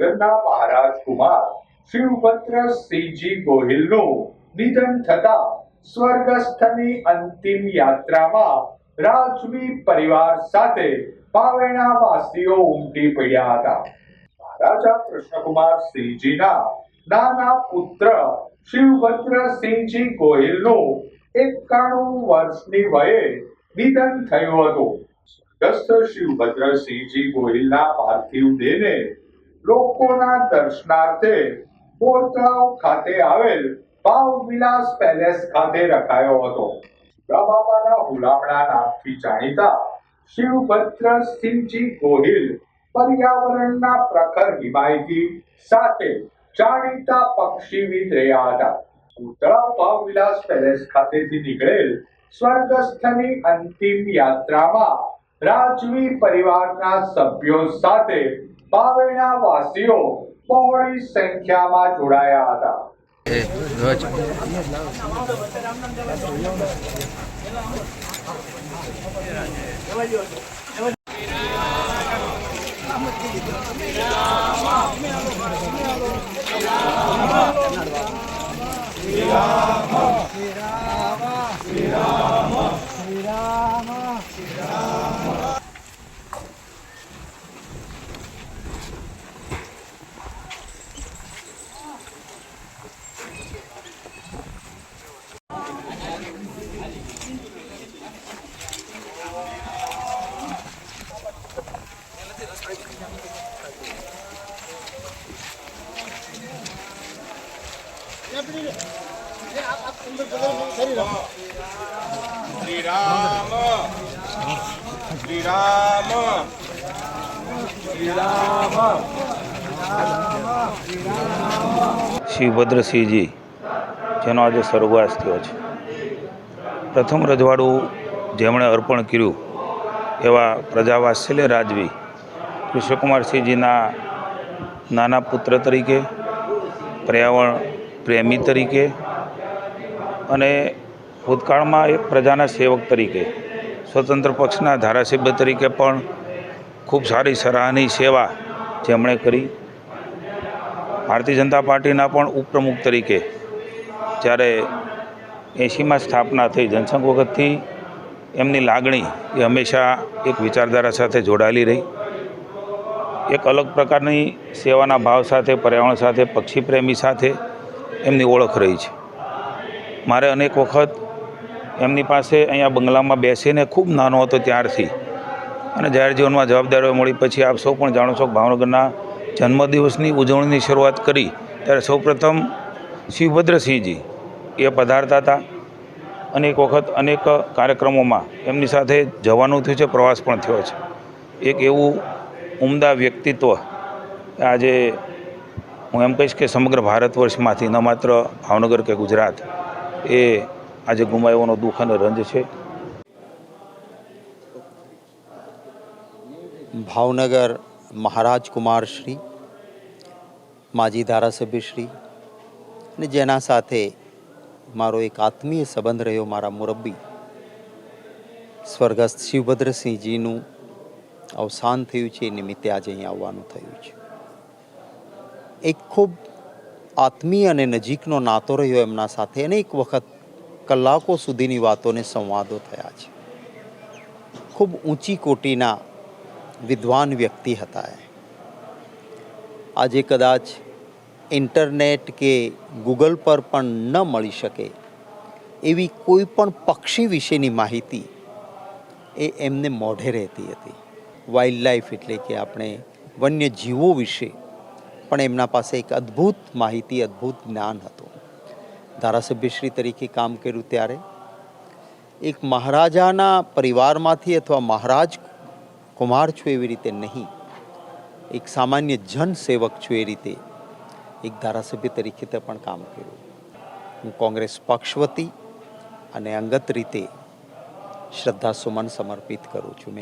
ભાવનગરના મહારાજ કુમાર શિવભદ્ર સિંહજી ગોહિલનું નિધન થતા સ્વર્ગસ્થની અંતિમ યાત્રામાં રાજવી પરિવાર સાથે પાવેણા વાસીઓ ઉમટી પડ્યા હતા. મહારાજા કૃષ્ણકુમાર સિંહજીના નાના પુત્ર શિવભદ્રસિંહજી ગોહિલનું એકાણું વર્ષની વયે નિધન થયું હતું. સ્વર્ગસ્થ શિવભદ્ર સિંહજી ગોહિલના પાર્થિવ દેહને લોકોના દર્શનાર્થે બોરતળાવ ખાતે આવેલ ભાવવિલાસ પેલેસ ખાતે રખાયો હતો. બાબાના હુલામણા નામથી જાણીતા શિવભદ્રસિંહજી ગોહિલ પર્યાવરણના પ્રખર હિમાયતી સાથે જાણીતા પક્ષીવિદ રહ્યા હતા. ઉતળાવ ભાવવિલાસ પેલેસ ખાતેથી નીકળેલ સ્વર્ગસ્થની અંતિમ યાત્રામાં રાજવી પરિવારના સભ્યો સાથે પાવેણા વાસીઓ બહોળી સંખ્યામાં જોડાયા હતા. એ રામ શ્રી રામ શ્રી રામ શિવભદ્રસિંહજી, જેનો આજે સ્વર્ગવાસ થયો છે. પ્રથમ રજવાડું જેમણે અર્પણ કર્યું, એવા પ્રજાવાત્સલ્ય રાજવી કૃષ્ણકુમારસિંહજીના નાના પુત્ર તરીકે, પર્યાવરણ પ્રેમી તરીકે અને ભૂતકાળમાં એક પ્રજાના સેવક તરીકે, સ્વતંત્ર પક્ષના ધારાસભ્ય તરીકે પણ ખૂબ સારી સરાહની સેવા જેમણે કરી. ભારતીય જનતા પાર્ટીના પણ ઉપપ્રમુખ તરીકે જ્યારે એંશીમાં સ્થાપના થઈ જનસંઘ વખતથી, એમની લાગણી એ હંમેશા એક વિચારધારા સાથે જોડાયેલી રહી. એક અલગ પ્રકારની સેવાના ભાવ સાથે, પર્યાવરણ સાથે પક્ષી પ્રેમી સાથે એમની ઓળખ રહી છે. મારે અનેક વખત એમની પાસે અહીંયા બંગલામાં બેસીને ખૂબ નાનો હતો ત્યારથી. અને જાહેર જીવનમાં જવાબદારીઓ મળી. પછી આપ સૌ પણ જાણો છો ભાવનગરના જન્મદિવસની ઉજવણીની શરૂઆત કરી ત્યારે સૌપ્રથમ શિવભદ્રસિંહજી એ પધારતા હતા. અનેક વખત અનેક કાર્યક્રમોમાં એમની સાથે જવાનું થયું છે, પ્રવાસ પણ થયો છે. એક એવું ઉમદા વ્યક્તિત્વ આજે હું એમ કહીશ કે સમગ્ર ભારત વર્ષમાંથી ન માત્ર ભાવનગર કે ગુજરાત એ આજે ગુમાવ્યોનો દુઃખ અને રંજ છે. ભાવનગર મહારાજ કુમાર શ્રી, માજી ધારાસભ્ય શ્રી અને જેના સાથે મારો એક આત્મીય સંબંધ રહ્યો મારા મુરબ્બી સ્વર્ગસ્થ શિવભદ્રસિંહજીનું અવસાન થયું છે એ નિમિત્તે આજે અહીં આવવાનું થયું છે. એક ખૂબ આત્મીય અને નજીકનો નાતો રહ્યો એમના સાથે અનેક વખત કલાકો સુધીની વાતોને સંવાદો થયા છે. ખૂબ ઊંચી કોટીના વિદ્વાન વ્યક્તિ હતા એ. આજે કદાચ ઇન્ટરનેટ કે ગૂગલ પર પણ ન મળી શકે એવી કોઈ પણ પક્ષી વિશેની માહિતી એ એમને મોઢે રહેતી હતી. વાઇલ્ડ લાઈફ એટલે કે આપણે વન્ય જીવો વિશે પણ એમના પાસે એક અદ્ભુત માહિતી, અદ્ભુત જ્ઞાન હતું. ધારાસભ્યશ્રી તરીકે કામ કર્યું ત્યારે. એક મહારાજાના પરિવારમાંથી અથવા મહારાજ કુમાર છું એવી રીતે નહીં. એક સામાન્ય જન સેવક છું એ રીતે એક ધારાસભ્ય તરીકે તે પણ કામ કર્યું. હું કોંગ્રેસ પક્ષ વતી અને અંગત રીતે શ્રદ્ધા સુમન સમર્પિત કરું છું. મેં